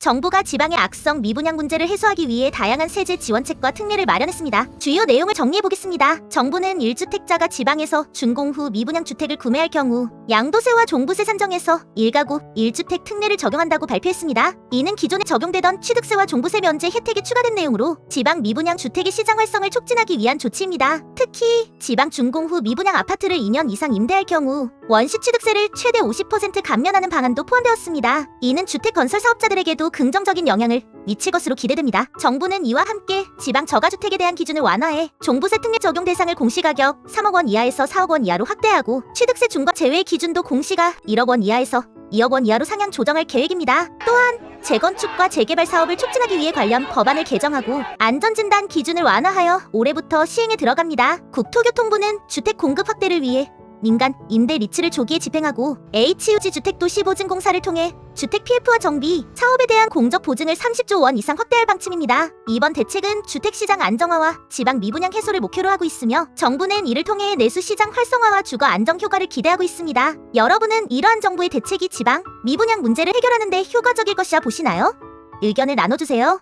정부가 지방의 악성 미분양 문제를 해소하기 위해 다양한 세제 지원책과 특례를 마련했습니다. 주요 내용을 정리해 보겠습니다. 정부는 1주택자가 지방에서 준공 후 미분양 주택을 구매할 경우 양도세와 종부세 산정에서 1가구 1주택 특례를 적용한다고 발표했습니다. 이는 기존에 적용되던 취득세와 종부세 면제 혜택이 추가된 내용으로 지방 미분양 주택의 시장 활성을 촉진하기 위한 조치입니다. 특히 지방 준공 후 미분양 아파트를 2년 이상 임대할 경우 원시 취득세를 최대 50% 감면하는 방안도 포함되었습니다. 이는 주택 건설 사업자들에게도 긍정적인 영향을 미칠 것으로 기대됩니다. 정부는 이와 함께 지방 저가주택에 대한 기준을 완화해 종부세 특례 적용 대상을 공시가격 3억 원 이하에서 4억 원 이하로 확대하고 취득세 중과 제외 기준도 공시가 1억 원 이하에서 2억 원 이하로 상향 조정할 계획입니다. 또한 재건축과 재개발 사업을 촉진하기 위해 관련 법안을 개정하고 안전진단 기준을 완화하여 올해부터 시행에 들어갑니다. 국토교통부는 주택 공급 확대를 위해 민간 임대 리츠를 조기에 집행하고 HUG 주택도시 보증 공사를 통해 주택 PF와 정비, 사업에 대한 공적 보증을 30조 원 이상 확대할 방침입니다. 이번 대책은 주택 시장 안정화와 지방 미분양 해소를 목표로 하고 있으며 정부는 이를 통해 내수 시장 활성화와 주거 안정 효과를 기대하고 있습니다. 여러분은 이러한 정부의 대책이 지방 미분양 문제를 해결하는 데 효과적일 것이라 보시나요? 의견을 나눠주세요.